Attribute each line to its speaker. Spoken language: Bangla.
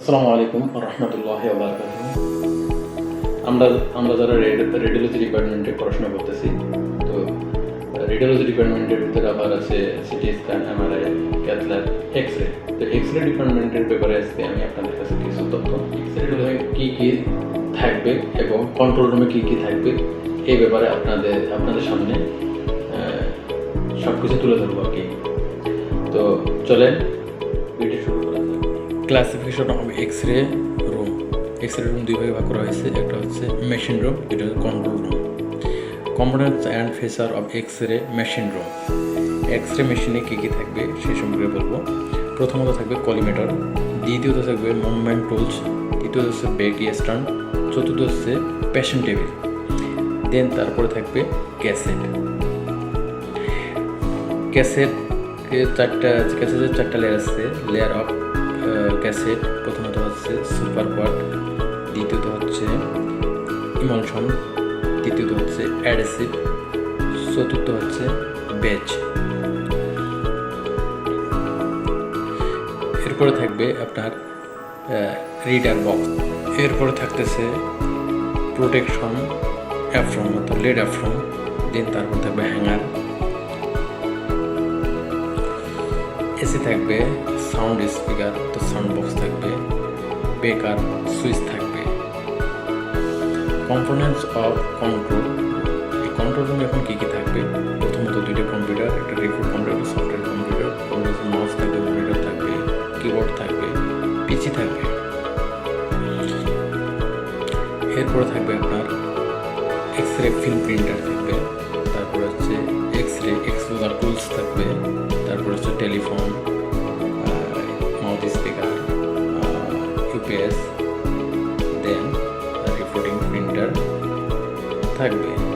Speaker 1: আসসালামু আলাইকুম রহমতুল্লাহ আমরা আমরা যারা রেডিওলজি ডিপার্টমেন্টে পড়াশোনা করতেছি, তো রেডিওলজি ডিপার্টমেন্টের ভিতরে আবার আছে CT scan, MRI cath lab X ray তো এক্স রে ডিপার্টমেন্টের ব্যাপারে আজকে আমি আপনাদের কাছে কিছু তথ্য। এক্স রে কী কী থাকবে এবং কন্ট্রোল রুমে কী কী থাকবে, এই ব্যাপারে আপনাদের আপনাদের সামনে সব কিছু তুলে ধরবো আর কি। তো চলেন classification of X ray room X ray room দুই ভাগে ভাগ করা হয়েছে। একটা হচ্ছে মেশিন রুম এটা হচ্ছে control room components and feature of X ray machine room X ray মেশিনে কী কী থাকবে সেই সম্পর্কে বলব। প্রথমত থাকবে কলিমেটার দ্বিতীয়ত থাকবে মুভমেন্ট টুলস তৃতীয়ত হচ্ছে বেগি স্ট্যান্ড চতুর্থ হচ্ছে প্যাশন টেবিল দেন তারপরে থাকবে ক্যাসেট ক্যাসেট চারটা ক্যাসেটের চারটা লেয়ার আছে। লেয়ার অফ ক্যাসেট প্রথমত হচ্ছে সুপার কোয়াড দ্বিতীয়ত হচ্ছে ইমলশন তৃতীয়ত হচ্ছে অ্যাডেসিভ চতুর্থ হচ্ছে বেচ এরপরে থাকবে আপনার রিডার বক্স এরপরে থাকতেছে প্রোটেকশন অ্যাফ্রম অর্থাৎ লেড অ্যাফ্রম দেন তারপর থাকবে হ্যাঙ্গার এসি থাকবে সাউন্ড স্পিকার তো সাউন্ড বক্স থাকবে, বেকার সুইচ থাকবে। কম্পোনেন্টস অফ কন্ট্রোল এই কন্ট্রোল রুমে এখন কী কী থাকবে? প্রথমত দুইটা কম্পিউটার একটা report computer software computer computer mouse থাকবে মনিটর থাকবে কিবোর্ড থাকবে পিসি থাকবে। এরপরে থাকবে আপনার এক্স রে ফিল্ম প্রিন্টার থাকবে, তারপর হচ্ছে এক্স রে এক্সপোজার টুলস থাকবে। দেন রিপোর্টিং প্রিন্টার থাকবে।